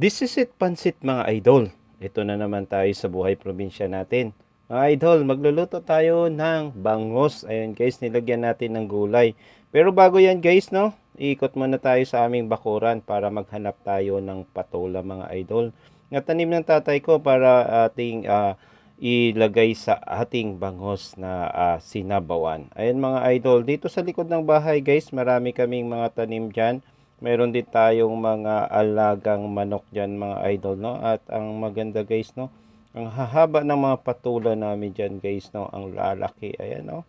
This is it pansit mga idol. Ito na naman tayo sa buhay probinsya natin. Mga idol, magluluto tayo ng bangos. Ayun guys, nilagyan natin ng gulay. Pero bago yan guys, no? Ikot muna tayo sa aming bakuran para maghanap tayo ng patola mga idol. Natanim ng tatay ko para ating ah, ilagay sa ating bangos na ah, sinabawan. Ayun mga idol, dito sa likod ng bahay guys, marami kaming mga tanim dyan. Meron din tayong mga alagang manok dyan mga idol, no? At ang maganda guys, no? Ang hahaba ng mga patula namin dyan guys, no? Ang lalaki, ayan, no?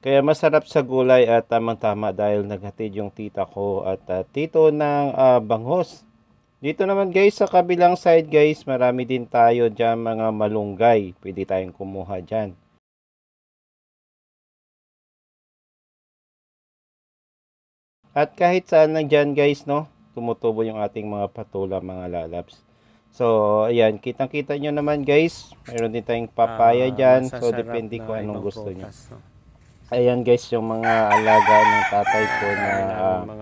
Kaya masarap sa gulay at tamang-tama dahil naghatid yung tita ko at ah, tito ng ah, bangos. Dito naman guys, sa kabilang side guys, marami din tayo dyan mga malunggay. Pwede tayong kumuha dyan. At kahit saan lang dyan guys, no? Tumutubo yung ating mga patula, mga lalabs. So, ayan, kitang-kita nyo naman guys. Mayroon din tayong papaya Ah, dyan. So, depende na kung anong gusto nyo. no? Ayan guys, yung mga alaga ng tatay ko na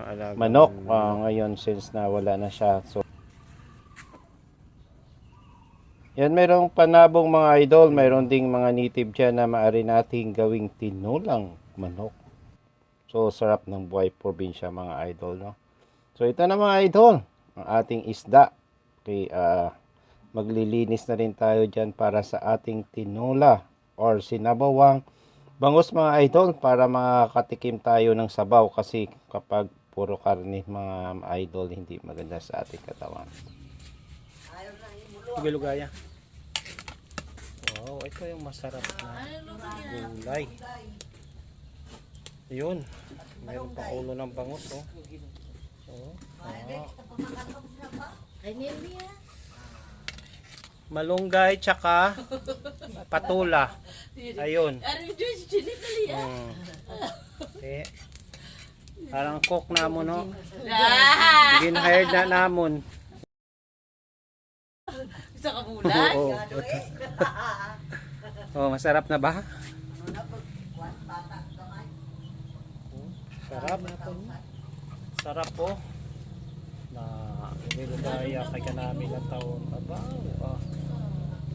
alagang manok. Ah, ngayon, since na wala na siya. So, yan, mayroong panabong mga idol. Mayroon ding mga native dyan na maaari nating gawing tinulang manok. So, sarap ng buhay probinsya mga idol, no? So, ito na mga idol, ang ating isda. Okay, ah, maglilinis na rin tayo dyan para sa ating tinula or sinabawang bangus mga idol para makakatikim tayo ng sabaw kasi kapag puro karne mga idol hindi maganda sa ating katawan. Lugay-lugaya. Wow, ito yung masarap na gulay. Ayun. Mayroon pa ulo ng bangus, oh. Oh, ah. Malunggay tsaka patula. Ayun. Mm. Eh. Parang cook na mo, no? Gin-hired na namon. Sa kabulan? Oo. oh, masarap na ba? Sarap. Sarap po. Na nilugaya kay kanami ng taon. Aba, ah.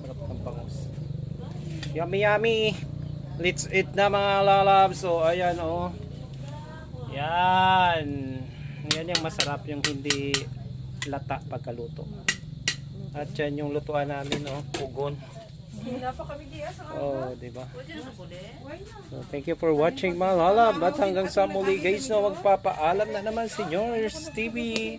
Sarap ng bangus. Yummy yummy. Let's eat na mga lalabs. So, ayan oh. Yan. Yan yung masarap yung hindi lata pagkaluto. At yan yung lutuan namin, oh, pugon. Oh, di ba? So, thank you for watching mga lalab. At hanggang sa muli guys, no, magpapaalam na naman si Yours TV.